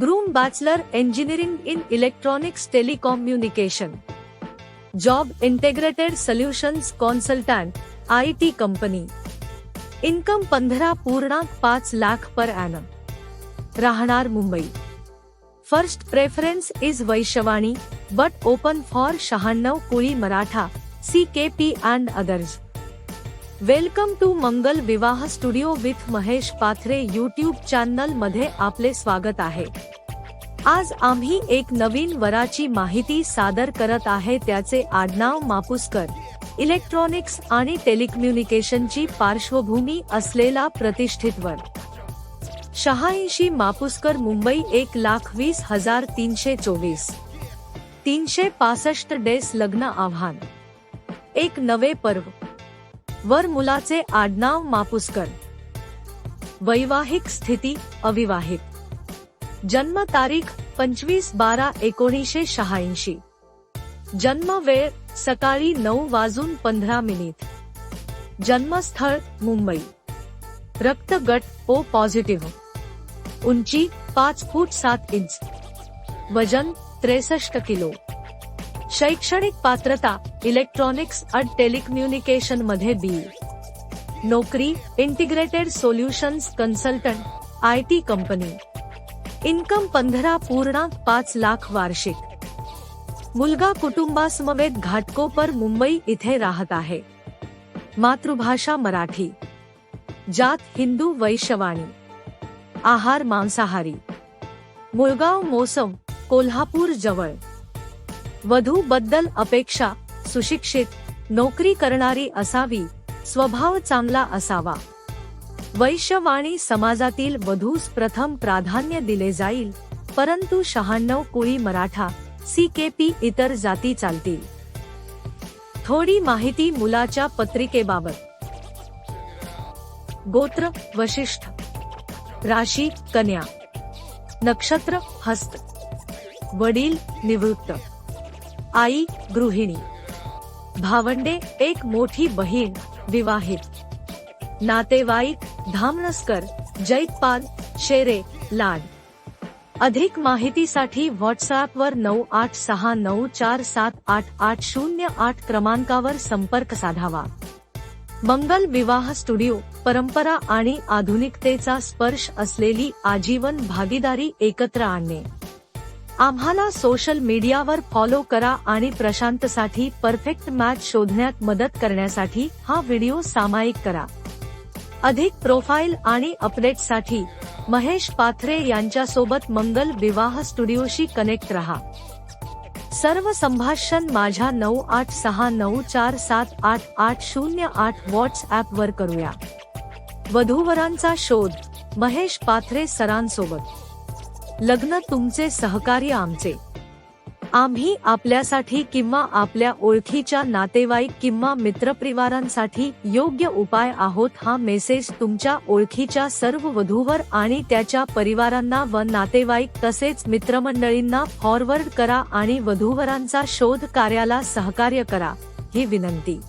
Groom bachelor engineering in electronics telecommunication job integrated solutions consultant I T company income पंधरा पूर्णांक पाच lakh per annum राहणार Mumbai. First preference is Vaishvani but open for शहाण्णव Koli Maratha C K P and others welcome to Mangal Vivah studio with Mahesh Pathare YouTube चॅनलमध्ये आपले स्वागत आहे. आज आम्ही एक नवीन वराची माहिती सादर करत आहे त्याचे आडनाव मापुसकर. इलेक्ट्रॉनिक्स आणि टेलिकम्युनिकेशनची पार्श्वभूमी असलेला प्रतिष्ठित वर शहाऐंशी मापुसकर मुंबई एक लाख वीस हजार तीनशे चोवीस. तीनशे पासष्ट डेस लग्न आव्हान. एक नवे पर्व. वर मुलाचे आडनाव मापुसकर. वैवाहिक स्थिती अविवाहित. जन्म तारीख पंचवीस बारा एकोणीसशे शहाऐंशी. जन्म वेळ सकाळी नऊ वाजून पंधरा मिनिट. जन्मस्थळ मुंबई. रक्त गट ओ पॉझिटिव्ह उंची पाच फूट सात इंच. वजन त्रेसष्ट किलो. शैक्षणिक पात्रता इलेक्ट्रॉनिक्स अँड टेलिकम्युनिकेशन मध्ये बी नोकरी integrated solutions consultant I T company income पंधरा पूर्णांक पाच लाख वार्षिक. मुलगा कुटुंबासमवेत घाटकोपर मुंबई इथे राहत आहे. मातृभाषा मराठी. जात हिंदू वैश्यवाणी. आहार मांसाहारी. मुळगाव मोसम, कोल्हापूर जवळ. वधू बद्दल अपेक्षा सुशिक्षित नोकरी करणारी असावी स्वभाव चांगला असावा. वैश्यवाणी समाजातील वधूस प्रथम प्राधान्य दिले जाईल परंतु शहाण्णव Koli Maratha C K P इतर जाती चालतील. थोडी माहिती मुलाच्या पत्रिकेबाबत. गोत्र वशिष्ठ. राशी कन्या. नक्षत्र हस्त. वडील निवृत्त. आई गृहिणी. भावंडे एक मोठी बहीण विवाहित. नातेवाईक धामणसकर जैतपाल शेरे लाड. अधिक माहितीसाठी व्हॉट्सअप वर नऊ आठ सहा नऊ चार सात आठ आठ शून्य आठ क्रमांकावर संपर्क साधावा. मंगल विवाह स्टुडिओ परंपरा आणि आधुनिकतेचा स्पर्श असलेली आजीवन भागीदारी एकत्र आणणे. आम्हाला सोशल मीडियावर फॉलो करा आणि प्रशांतसाठी परफेक्ट मॅच शोधण्यात मदत करण्यासाठी हा व्हिडिओ सामायिक करा. अधिक प्रोफाईल आणि अपडेटसाठी महेश पाथरे यांच्यासोबत मंगल विवाह स्टुडिओशी कनेक्ट रहा. सर्व संभाषण माझ्या नऊ आठ सहा नऊ चार सात आठ आठ शून्य आठ व्हॉट्सॲप वर करूया. वधूवरांचा शोध महेश पाथरे सरांसोबत. लग्न तुमचे सहकार्य आमचे. आम्ही आपल्यासाठी किंवा आपल्या ओळखीच्या नातेवाईक किंवा मित्रपरिवारांसाठी योग्य उपाय आहोत हा मेसेज तुमच्या ओळखीच्या सर्व वधूवर आणि त्याच्या परिवारांना व नातेवाईक तसेच मित्रमंडळींना फॉरवर्ड करा आणि वधूवरांचा शोध कार्याला सहकार्य करा ही विनंती.